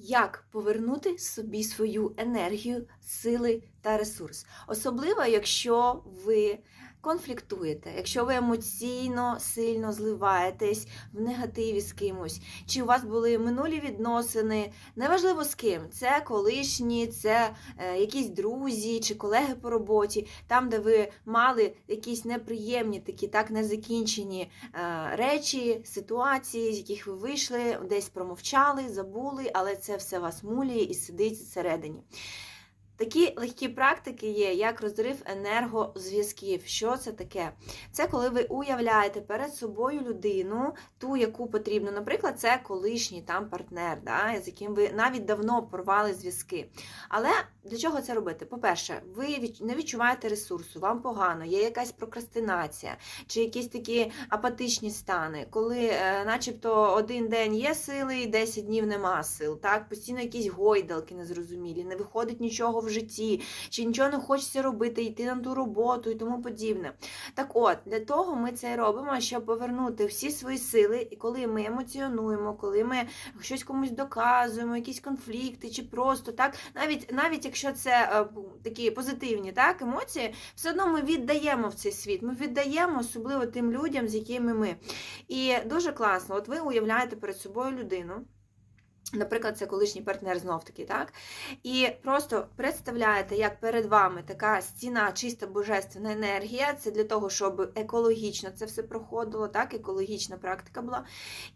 Як повернути собі свою енергію, сили та ресурс? Особливо, якщо ви конфліктуєте, якщо ви емоційно сильно зливаєтесь в негативі з кимось, чи у вас були минулі відносини, неважливо з ким, це колишні, це е, якісь друзі чи колеги по роботі, там, де ви мали якісь неприємні такі так незакінчені е, речі, ситуації, з яких ви вийшли, десь промовчали, забули, але це все вас мулює і сидить всередині. Такі легкі практики є, як розрив енергозв'язків. Що це таке? Це коли ви уявляєте перед собою людину, ту, яку потрібно. Наприклад, це колишній там партнер, да, з яким ви навіть давно порвали зв'язки. Але для чого це робити? По-перше, ви не відчуваєте ресурсу, вам погано, є якась прокрастинація, чи якісь такі апатичні стани, коли, е, начебто, один день є сили, і 10 днів нема сил. Так, постійно якісь гойдалки незрозумілі, не виходить нічого в житті, чи нічого не хочеться робити, йти на ту роботу і тому подібне. Так от, для того ми це робимо, щоб повернути всі свої сили, і коли ми емоціонуємо, коли ми щось комусь доказуємо, якісь конфлікти, чи просто так, навіть навіть якщо це е, такі позитивні так, емоції, все одно ми віддаємо в цей світ. Ми віддаємо особливо тим людям, з якими ми. І дуже класно, от ви уявляєте перед собою людину. Наприклад, це колишній партнер знов таки, так? І просто представляєте, як перед вами така стіна, чиста божественна енергія. Це для того, щоб екологічно це все проходило, так, екологічна практика була.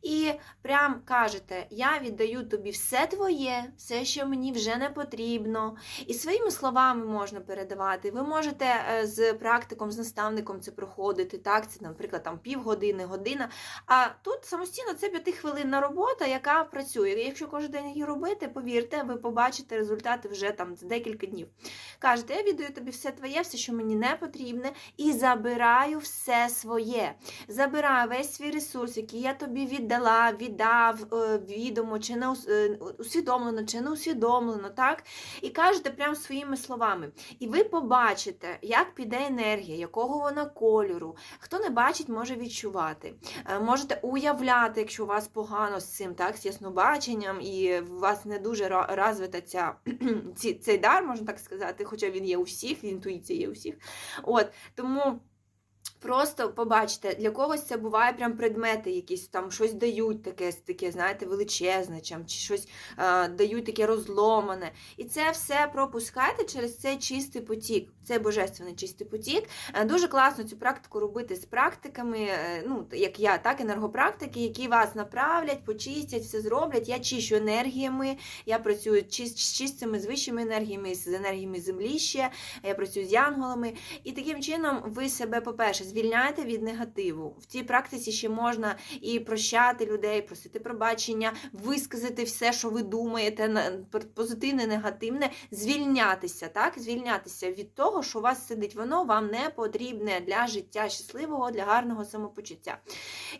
І прям кажете: я віддаю тобі все твоє, все, що мені вже не потрібно. І своїми словами можна передавати. Ви можете е, з практиком, з наставником це проходити. Так, це, наприклад, там півгодини, година. А тут самостійно це п'ятихвилинна робота, яка працює. Якщо кожен день її робити, повірте, ви побачите результати вже там за декілька днів. Кажете, я віддаю тобі все твоє, все, що мені не потрібне, і забираю все своє. Забираю весь свій ресурс, який я тобі віддала, віддав е, відомо, чи не е, усвідомлено, чи не усвідомлено, так? І кажете прямо своїми словами. І ви побачите, як піде енергія, якого вона кольору. Хто не бачить, може відчувати. Е, Можете уявляти, якщо у вас погано з цим, так, з яснобаченням, і у вас не дуже розвита ця, цей дар, можна так сказати, хоча він є у всіх, інтуїція є у всіх. От, тому. Просто побачите, для когось це буває прям предмети, якісь там щось дають таке, таке знаєте, величезне, чи щось е, дають таке розломане. І це все пропускайте через цей чистий потік, цей божественний чистий потік. Е, Дуже класно цю практику робити з практиками, е, ну, як я, так, енергопрактики, які вас направлять, почистять, все зроблять. Я чищу енергіями, я працюю з чистими, з вищими енергіями, з енергіями землі ще, я працюю з янголами. І таким чином ви себе, по-перше, звільняєте від негативу. В цій практиці ще можна і прощати людей, просити пробачення, висказати все, що ви думаєте, позитивне, негативне, звільнятися, так? Звільнятися від того, що у вас сидить, воно вам не потрібне для життя щасливого, для гарного самопочуття.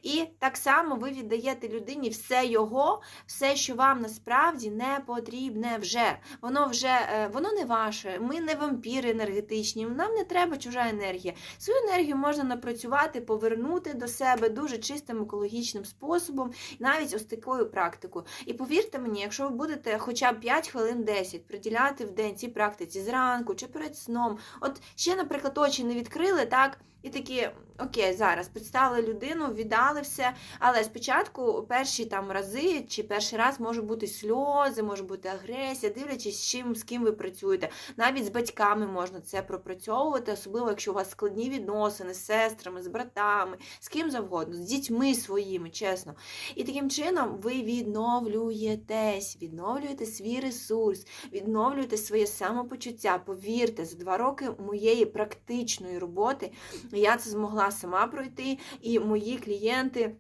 І так само ви віддаєте людині все його, все, що вам насправді не потрібне вже. Воно вже е, воно не ваше. Ми не вампіри енергетичні. Нам не треба чужа енергія. Свою енергію можна напрацювати, повернути до себе дуже чистим екологічним способом, навіть ось такою практикою. І повірте мені, якщо ви будете хоча б 5 хвилин 10 приділяти в день цій практиці зранку чи перед сном, от ще, наприклад, очі не відкрили, так. І такі, окей, зараз представили людину, віддали все. Але спочатку перші там рази чи перший раз може бути сльози, може бути агресія, дивлячись, з чим з ким ви працюєте. Навіть з батьками можна це пропрацьовувати, особливо якщо у вас складні відносини з сестрами, з братами, з ким завгодно, з дітьми своїми, чесно. І таким чином ви відновлюєтесь, відновлюєте свій ресурс, відновлюєте своє самопочуття. Повірте, за два роки моєї практичної роботи я це змогла сама пройти, і мої клієнти.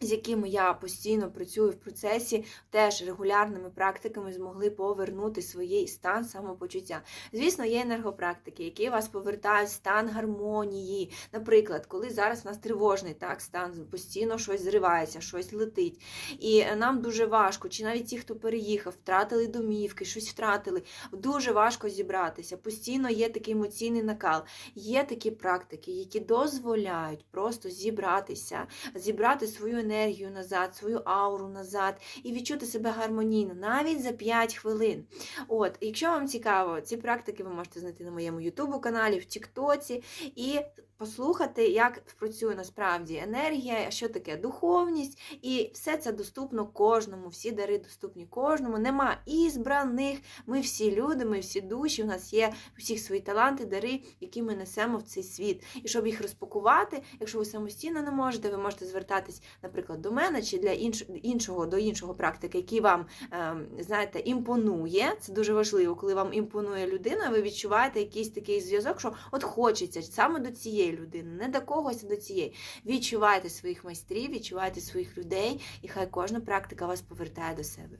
З якими я постійно працюю в процесі, теж регулярними практиками змогли повернути свій стан самопочуття. Звісно, є енергопрактики, які вас повертають в стан гармонії. Наприклад, коли зараз у нас тривожний так, стан, постійно щось зривається, щось летить. І нам дуже важко, чи навіть ті, хто переїхав, втратили домівки, щось втратили, дуже важко зібратися. Постійно є такий емоційний накал. Є такі практики, які дозволяють просто зібратися, зібрати свою енергію назад, свою ауру назад і відчути себе гармонійно навіть за 5 хвилин. От, якщо вам цікаво, ці практики ви можете знайти на моєму Ютубу каналі, в Тіктоці і послухати, як працює насправді енергія, що таке духовність, і все це доступно кожному, всі дари доступні кожному. Нема ізбраних. Ми всі люди, ми всі душі. У нас є у всіх свої таланти, дари, які ми несемо в цей світ. І щоб їх розпакувати, якщо ви самостійно не можете, ви можете звертатись, наприклад, до мене чи для інш- іншого до іншого практика, який вам ем, знаєте, імпонує. Це дуже важливо, коли вам імпонує людина, ви відчуваєте якийсь такий зв'язок, що от хочеться саме до цієї людини, не до когось, а до цієї. Відчувайте своїх майстрів, відчувайте своїх людей, і хай кожна практика вас повертає до себе.